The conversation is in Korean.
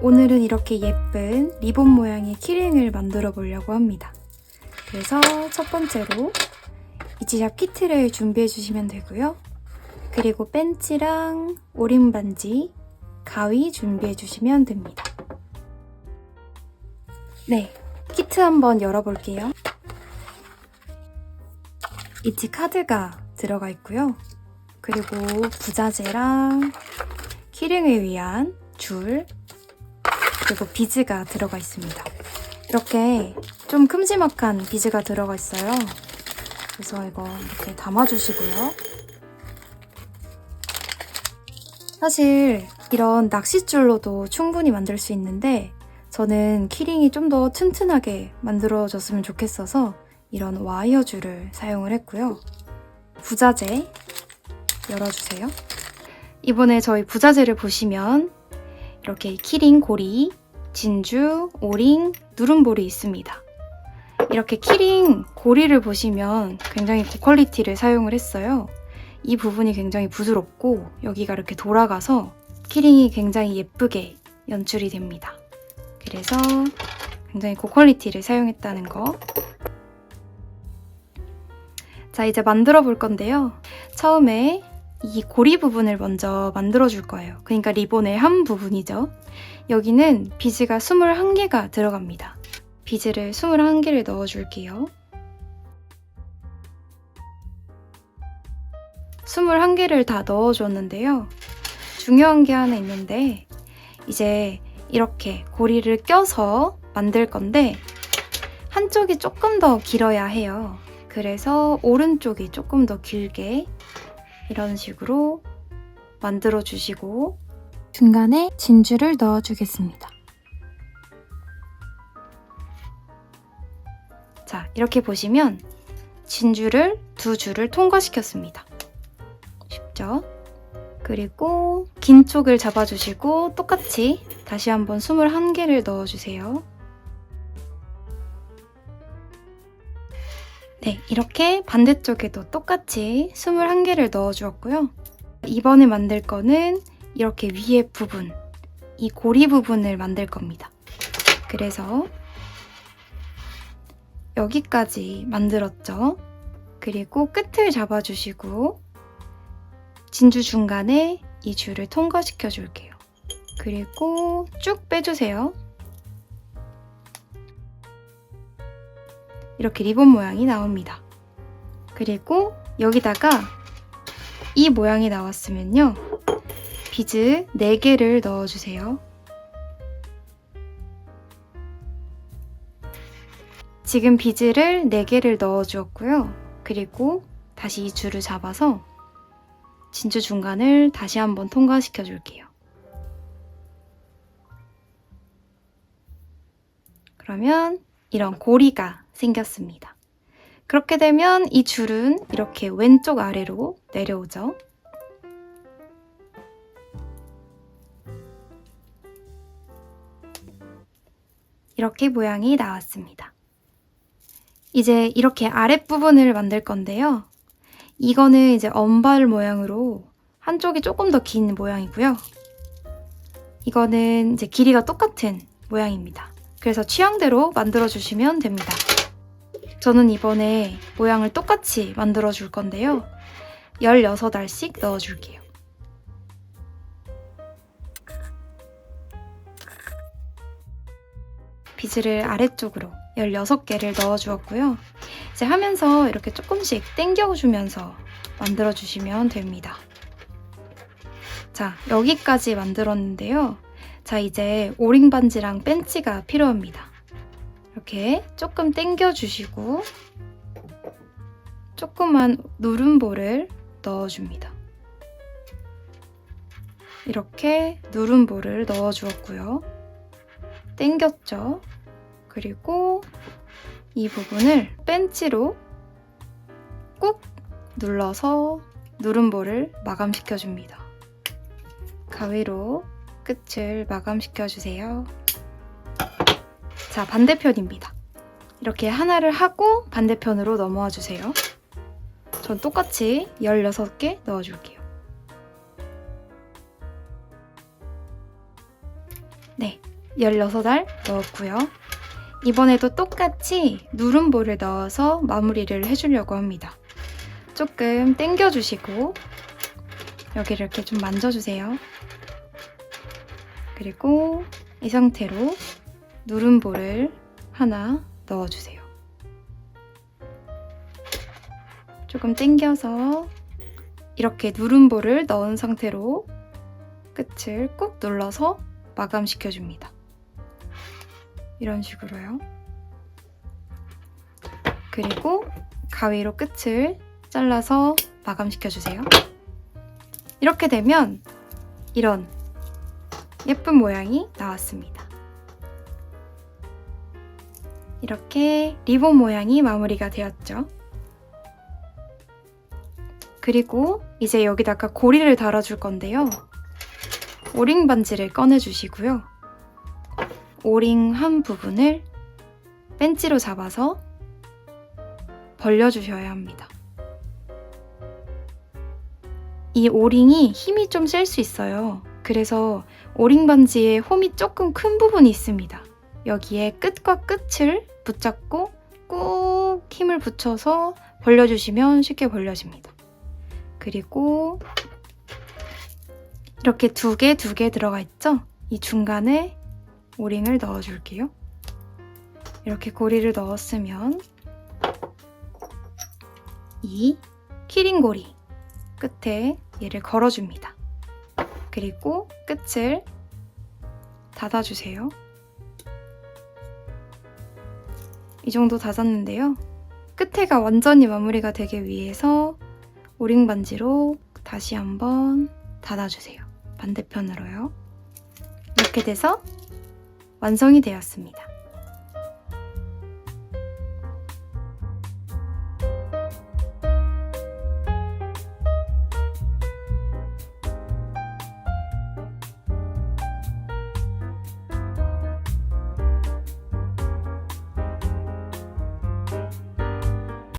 오늘은 이렇게 예쁜 리본 모양의 키링을 만들어 보려고 합니다. 그래서 첫 번째로 이지샵 키트를 준비해 주시면 되고요. 그리고 벤치랑 오림 반지, 가위 준비해 주시면 됩니다. 네, 키트 한번 열어볼게요. 이지 카드가 들어가 있고요. 그리고 부자재랑 키링을 위한 줄, 그리고 비즈가 들어가 있습니다. 이렇게 좀 큼지막한 비즈가 들어가 있어요. 그래서 이거 이렇게 담아주시고요. 사실 이런 낚싯줄로도 충분히 만들 수 있는데 저는 키링이 좀 더 튼튼하게 만들어졌으면 좋겠어서 이런 와이어 줄을 사용을 했고요. 부자재 열어주세요. 이번에 저희 부자재를 보시면 이렇게 키링 고리, 진주, 오링, 누름볼이 있습니다. 이렇게 키링 고리를 보시면 굉장히 고퀄리티를 사용을 했어요. 이 부분이 굉장히 부드럽고 여기가 이렇게 돌아가서 키링이 굉장히 예쁘게 연출이 됩니다. 그래서 굉장히 고퀄리티를 사용했다는 거. 자, 이제 만들어 볼 건데요. 처음에 이 고리 부분을 먼저 만들어 줄 거예요. 그러니까 리본의 한 부분이죠. 여기는 비즈가 21개가 들어갑니다. 비즈를 21개를 넣어 줄게요. 21개를 다 넣어 줬는데요. 중요한 게 하나 있는데 이제 이렇게 고리를 껴서 만들 건데 한쪽이 조금 더 길어야 해요. 그래서 오른쪽이 조금 더 길게 이런 식으로 만들어 주시고 중간에 진주를 넣어 주겠습니다. 자, 이렇게 보시면 진주를 두 줄을 통과시켰습니다. 쉽죠? 그리고 긴 쪽을 잡아주시고 똑같이 다시 한번 21개를 넣어주세요. 네, 이렇게 반대쪽에도 똑같이 21개를 넣어주었고요. 이번에 만들 거는 이렇게 위에 부분, 이 고리 부분을 만들 겁니다. 그래서 여기까지 만들었죠. 그리고 끝을 잡아주시고 진주 중간에 이 줄을 통과시켜 줄게요. 그리고 쭉 빼주세요. 이렇게 리본 모양이 나옵니다. 그리고 여기다가 이 모양이 나왔으면요. 비즈 4개를 넣어주세요. 지금 비즈를 4개를 넣어주었고요. 그리고 다시 이 줄을 잡아서 진주 중간을 다시 한번 통과시켜 줄게요. 그러면 이런 고리가 생겼습니다. 그렇게 되면 이 줄은 이렇게 왼쪽 아래로 내려오죠. 이렇게 모양이 나왔습니다. 이제 이렇게 아랫부분을 만들 건데요. 이거는 이제 언발 모양으로 한쪽이 조금 더 긴 모양이고요. 이거는 이제 길이가 똑같은 모양입니다. 그래서 취향대로 만들어 주시면 됩니다. 저는 이번에 모양을 똑같이 만들어 줄 건데요. 16알씩 넣어 줄게요. 비즈를 아래쪽으로 16개를 넣어 주었고요. 이제 하면서 이렇게 조금씩 당겨 주면서 만들어 주시면 됩니다. 자, 여기까지 만들었는데요. 자, 이제 오링 반지랑 벤치가 필요합니다. 이렇게 조금 당겨 주시고 조그만 누름볼을 넣어줍니다. 이렇게 누름볼을 넣어 주었고요. 당겼죠? 그리고 이 부분을 벤치로 꾹 눌러서 누름볼을 마감시켜 줍니다. 가위로 끝을 마감시켜 주세요. 자, 반대편입니다. 이렇게 하나를 하고 반대편으로 넘어와 주세요. 전 똑같이 16개 넣어줄게요. 네, 16알 넣었고요. 이번에도 똑같이 누름볼을 넣어서 마무리를 해주려고 합니다. 조금 당겨주시고 여기를 이렇게 좀 만져주세요. 그리고 이 상태로 누름볼을 하나 넣어주세요. 조금 당겨서 이렇게 누름볼을 넣은 상태로 끝을 꾹 눌러서 마감시켜줍니다. 이런 식으로요. 그리고 가위로 끝을 잘라서 마감시켜주세요. 이렇게 되면 이런 예쁜 모양이 나왔습니다. 이렇게 리본 모양이 마무리가 되었죠. 그리고 이제 여기다가 고리를 달아줄 건데요. 오링 반지를 꺼내주시고요. 오링 한 부분을 벤치로 잡아서 벌려주셔야 합니다. 이 오링이 힘이 좀 셀 수 있어요. 그래서 오링 반지에 홈이 조금 큰 부분이 있습니다. 여기에 끝과 끝을 붙잡고 꾹 힘을 붙여서 벌려주시면 쉽게 벌려집니다. 그리고 이렇게 두 개, 두 개 들어가 있죠? 이 중간에 오링을 넣어줄게요. 이렇게 고리를 넣었으면 이 키링고리 끝에 얘를 걸어줍니다. 그리고 끝을 닫아주세요. 이 정도 닫았는데요. 끝에가 완전히 마무리가 되기 위해서 오링 반지로 다시 한번 닫아주세요. 반대편으로요. 이렇게 돼서 완성이 되었습니다.